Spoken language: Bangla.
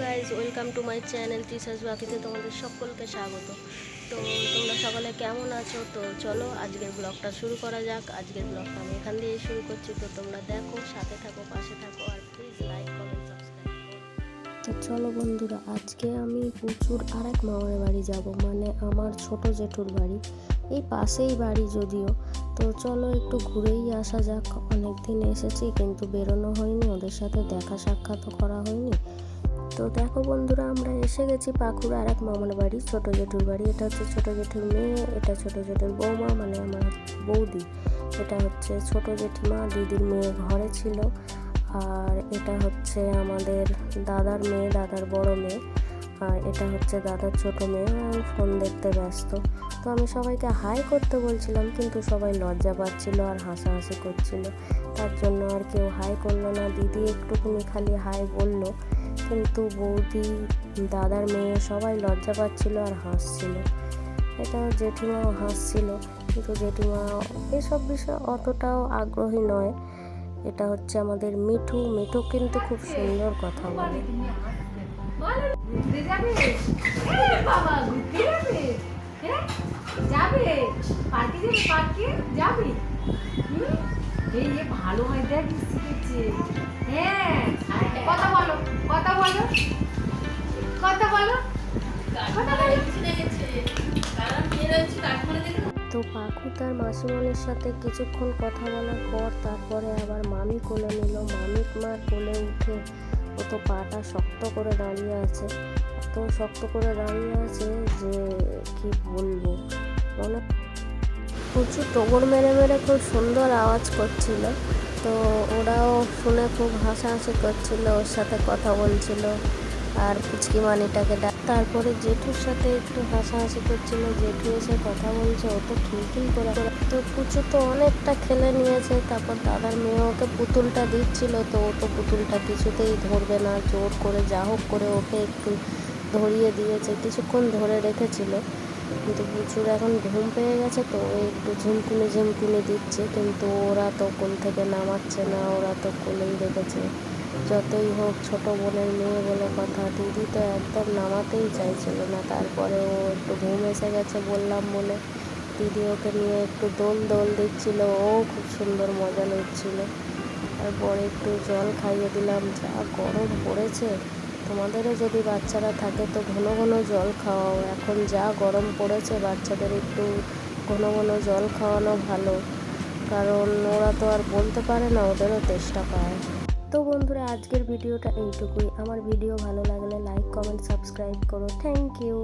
Guys welcome to my channel teachers বাকিতে তোমাদের সকলকে স্বাগত। তো তোমরা সকালে কেমন আছো? তো চলো আজকের ব্লগটা শুরু করা যাক। আজকের ব্লগটা আমি এখান দিয়েই শুরু করছি। তো তোমরা দেখো, সাথে থাকো, পাশে থাকো, আর প্লিজ লাইক কমেন্ট তো চলো বন্ধুরা, আজকে আমি প্রচুর আরেক মামার বাড়ি যাব মানে আমার ছোট জেঠুর বাড়ি। এই পাশেই বাড়ি যদিও। তো চলো একটু ঘুরেই আসা যাক। অনেক দিন এসেছি, কিন্তু বেরোনো হয়নি। ওদের সাথে দেখা সাক্ষাৎ করা হয়নি। তো দেখো বন্ধুরা, আমরা এসে গেছি পাকুড় আর এক মামার বাড়ি, ছোট জেঠুর বাড়ি। এটা হচ্ছে ছোট জেঠুর মেয়ে, এটা ছোট জেঠুর বৌমা মানে আমার বৌদি। এটা হচ্ছে ছোট জেঠিমা, দিদির মেয়ে ঘরে ছিল। আর এটা হচ্ছে আমাদের দাদার মেয়ে, দাদার বড় মেয়ে। আর এটা হচ্ছে দাদার ছোট মেয়ে ফোন দেখতে ব্যস্ত। তো আমি সবাইকে হাই করতে বলছিলাম, কিন্তু সবাই লজ্জা পাচ্ছিল আর হাসাহাসি করছিল। তার জন্য আর কেউ হাই করল না। দিদি একটুখানি খালি হাই বলল কিন্তু বৌদি, দাদার মেয়ে সবাই লজ্জা পাচ্ছিল আর হাসছিল। এটা জেঠিমাও হাসছিল, কিন্তু জেঠিমা এসব বিষয়ে অতটাও আগ্রহী নয়। এটা হচ্ছে আমাদের মিঠু। মিঠু কিন্তু খুব সুন্দর কথা বলে। যাবে যাবে পার্কে যাবে এই ভালো হয় দেখ হ্যাঁ বলো? কথা বলো। তো পাখু তার মাসিমণির সাথে কিছুক্ষণ কথা বলার পর তারপরে আবার মামি কোলে নিল। মামি মার কোলে উঠে ও তো পাটা শক্ত করে দাঁড়িয়ে আছে। এত শক্ত করে দাঁড়িয়ে আছে যে কি বলব? মনে প্রচুর টোবর মেরে মেরে খুব সুন্দর আওয়াজ করছিল। তো ওরাও শুনে খুব হাসাহাসি করছিল, ওর সাথে কথা বলছিল আর পুচকি মানিটাকে ডাক তারপরে জেঠুর সাথে একটু হাসাহাসি করছিল, জেঠু এসে কথা বলছে, ও তো খিলখিল করে তো পুচু তো অনেকটা খেলে নিয়েছে, তারপর দাদার মেয়ে ওকে পুতুলটা দিচ্ছিল, তো ও তো পুতুলটা কিছুতেই ধরবে না, জোর করে যা হোক করে ওকে একটু ধরিয়ে দিয়েছে, কিছুক্ষণ ধরে রেখেছিল। কিন্তু প্রচুর এখন ঘুম পেয়ে গেছে তো একটু ঝুমকুনি ঝুমকুনি দিচ্ছে। কিন্তু ওরা তো কোল থেকে নামাচ্ছে না, ওরা তো কোলেই রেখেছে। যতই হোক, ছোট বোনের মেয়ে বলে কথা, দিদি তো একদম নামাতেই চাইছিল না। তারপরে ও একটু ঘুম এসে গেছে বললাম বলে। দিদি ওকে নিয়ে একটু দোল দোল দিচ্ছিল, ও খুব সুন্দর মজা নিচ্ছিল। তারপরে একটু জল খাইয়ে দিলাম, যা গরম পড়েছে। তোমাদেরও যদি বাচ্চারা থাকে তো ঘন ঘন জল খাওয়াও। এখন যা গরম পড়েছে, বাচ্চাদের একটু ঘন ঘন জল খাওয়ানো ভালো। কারণ ওরা তো আর বলতে পারে না, ওদেরও তেষ্টা পায়। তো বন্ধুরা, আজকের ভিডিওটা এইটুকুই। আমার ভিডিও ভালো লাগলে লাইক কমেন্ট সাবস্ক্রাইব করো। Thank you